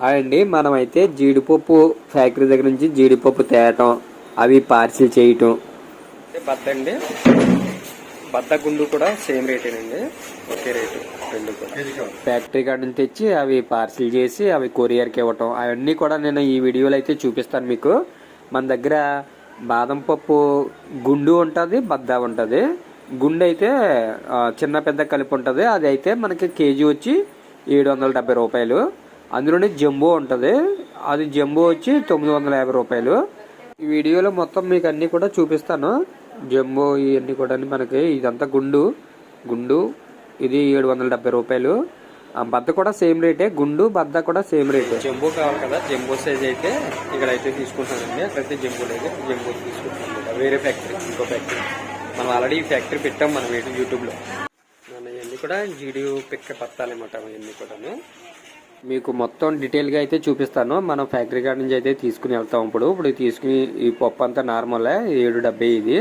అండి మనమైతే జీడిపప్పు ఫ్యాక్టరీ దగ్గర నుంచి జీడిపప్పు తేయటం అవి పార్సిల్ చేయటం. బద్ద అండి. బద్ద గుండు కూడా సేమ్ రేటేనండి ఒకే రేటు రెండు ఫ్యాక్టరీ కాడ నుంచి తెచ్చి అవి పార్సిల్ చేసి అవి కొరియర్కి ఇవ్వటం. అవన్నీ కూడా నేను ఈ వీడియోలో అయితే చూపిస్తాను మీకు. మన దగ్గర బాదం పప్పు గుండు ఉంటుంది బద్ద ఉంటుంది. గుండు అయితే చిన్న పెద్ద కలిపి ఉంటుంది. అది అయితే మనకి కేజీ వచ్చి ఏడు వందల డెబ్బై రూపాయలు. అందులోనే జంబో ఉంటుంది. అది జంబో వచ్చి తొమ్మిది వందల యాభై రూపాయలు. ఈ వీడియోలో మొత్తం మీకు అన్ని కూడా చూపిస్తాను. జంబో ఇవన్నీ కూడా మనకి ఇదంతా గుండు. గుండు ఇది ఏడు వందల డెబ్బై రూపాయలు. ఆ బద్ద కూడా సేమ్ రేటే గుండు బద్ద కూడా సేమ్ రేటే. జంబో కావాలి కదా జంబో సైజ్ అయితే ఇక్కడ అయితే తీసుకుంటానండి. అక్కడైతే జంబో లేదు జంబో తీసుకుంటాను వేరే ఫ్యాక్టరీ ఇంకో ఫ్యాక్టరీ మనం ఆల్రెడీ ఈ ఫ్యాక్టరీ పెట్టాం మనం యూట్యూబ్లో మన ఇవన్నీ కూడా జీడియో పిక్క పత్తాలన్నమాట ఇవన్నీ కూడాను. మీకు మొత్తం డీటెయిల్గా అయితే చూపిస్తాను. మనం ఫ్యాక్టరీ కాడ నుంచి అయితే తీసుకుని వెళ్తాం ఇప్పుడు. ఇప్పుడు తీసుకుని ఈ పప్పు అంతా నార్మలే ఏడు డెబ్బై ఇది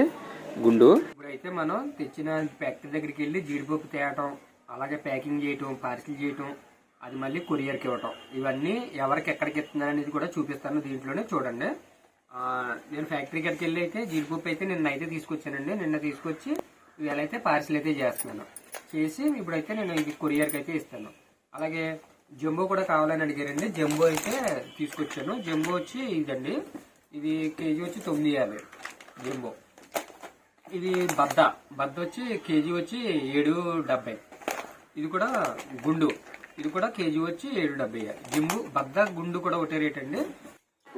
గుండు. ఇప్పుడైతే మనం తెచ్చిన ఫ్యాక్టరీ దగ్గరికి వెళ్ళి జీడిపప్పు తేయటం అలాగే ప్యాకింగ్ చేయటం పార్సిల్ చేయటం అది మళ్ళీ కొరియర్కి ఇవ్వటం. ఇవన్నీ ఎవరికి ఎక్కడికి ఇస్తున్నారు అనేది కూడా చూపిస్తాను దీంట్లోనే చూడండి. నేను ఫ్యాక్టరీ కాడికి వెళ్ళి అయితే జీడిపప్పు అయితే నిన్న అయితే తీసుకొచ్చానండి. నిన్న తీసుకొచ్చి ఇవాళ అయితే పార్సిల్ అయితే చేస్తున్నాను. చేసి ఇప్పుడైతే నేను ఇది కొరియర్కి అయితే ఇస్తాను. అలాగే జంబో కూడా కావాలని అడిగారండి. జంబో అయితే తీసుకొచ్చాను. జంబో వచ్చి ఇదండి. ఇది కేజీ వచ్చి తొమ్మిది యాభై. జంబో. ఇది బద్ద. బద్ద వచ్చి కేజీ వచ్చి ఏడు డెబ్బై. ఇది కూడా గుండు. ఇది కూడా కేజీ వచ్చి ఏడు డెబ్బై. జిమ్ము బద్ద గుండు కూడా ఒకటే రేట్ అండి.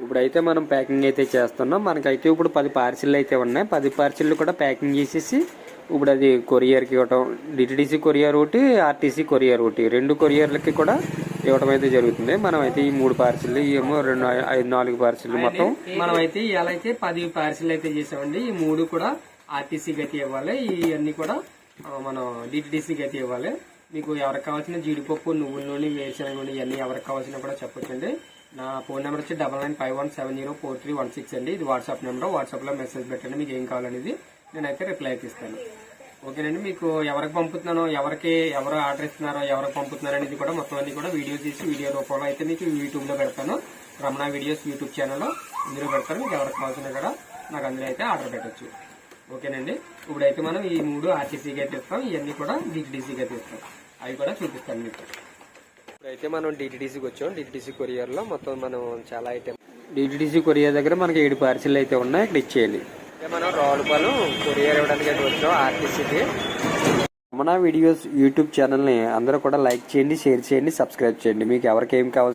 ఇప్పుడైతే మనం ప్యాకింగ్ అయితే చేస్తున్నాం. మనకైతే ఇప్పుడు పది పార్సిల్ అయితే ఉన్నాయి. పది పార్సిల్ కూడా ప్యాకింగ్ చేసేసి ఇప్పుడు అది కొరియర్కి ఇవ్వటం డిటిడిసి కొరియర్ ఒకటి ఆర్టీసీ కొరియర్ ఒకటి. రెండు కొరియర్లకి కూడా ఇవ్వటం అయితే జరుగుతుంది. మనం అయితే ఈ మూడు పార్సిల్ ఏమో రెండు ఐదు నాలుగు పార్సిల్ మొత్తం. మనం అయితే ఇవాళ అయితే పది పార్సిల్ అయితే చేసామండి. ఈ మూడు కూడా ఆర్టీసీకి అయితే ఇవ్వాలి. ఇవన్నీ కూడా మనం డిటిడిసికి అయితే ఇవ్వాలి. మీకు ఎవరికి కావాల్సిన జీడిపప్పు నువ్వుల నూనె వేరుశనగ నూనె ఇవన్నీ ఎవరికి కావాల్సిన కూడా చెప్పొచ్చండి. నా ఫోన్ నెంబర్ వచ్చి double nine five one seven zero four three one six అండి. ఇది వాట్సాప్ నెంబర్. వాట్సాప్లో మెసేజ్ పెట్టండి. మీకు ఏం కావాలనేది నేనైతే రిప్లై అయితే ఇస్తాను. ఓకేనండి మీకు ఎవరికి పంపుతున్నానో ఎవరికి ఎవరు ఆర్డర్ ఇస్తున్నారో ఎవరికి పంపుతున్నారో అనేది కూడా మొత్తం అన్ని కూడా వీడియో తీసి వీడియో రూపంలో అయితే మీకు యూట్యూబ్లో పెడతాను. రమణ వీడియోస్ యూట్యూబ్ ఛానల్లో ఇందులో పెడతాను మీకు ఎవరికి కావాల్సిన కూడా నాకు అందులో అయితే ఆర్డర్ పెట్టచ్చు. ఓకేనండి ఇప్పుడైతే మనం ఈ మూడు ఆర్టీసీగా అయితే ఇస్తాం. ఇవన్నీ కూడా డిటిడిసికి తెస్తాం ఇస్తాం. అవి కూడా చూపిస్తాను మీకు. అయితే మనం డిటిడిసికి వచ్చాం. డిటిడిసి కొరియర్లో మొత్తం మనం చాలా ఐటమ్ డిటిడిసి కొరియర్ దగ్గర మనకి ఏడు పార్సిల్ అయితే ఉన్నాయి. ఇక్కడ ఇచ్చేయాలి మనం రావులపాలెం కొరియర్ ఇవ్వడానికి అయితే వచ్చాం. ఆర్టీసీకి మన వీడియోస్ యూట్యూబ్ ఛానల్ని అందరూ కూడా లైక్ చేయండి షేర్ చేయండి సబ్స్క్రైబ్ చేయండి. మీకు ఎవరికి ఏం కావాలి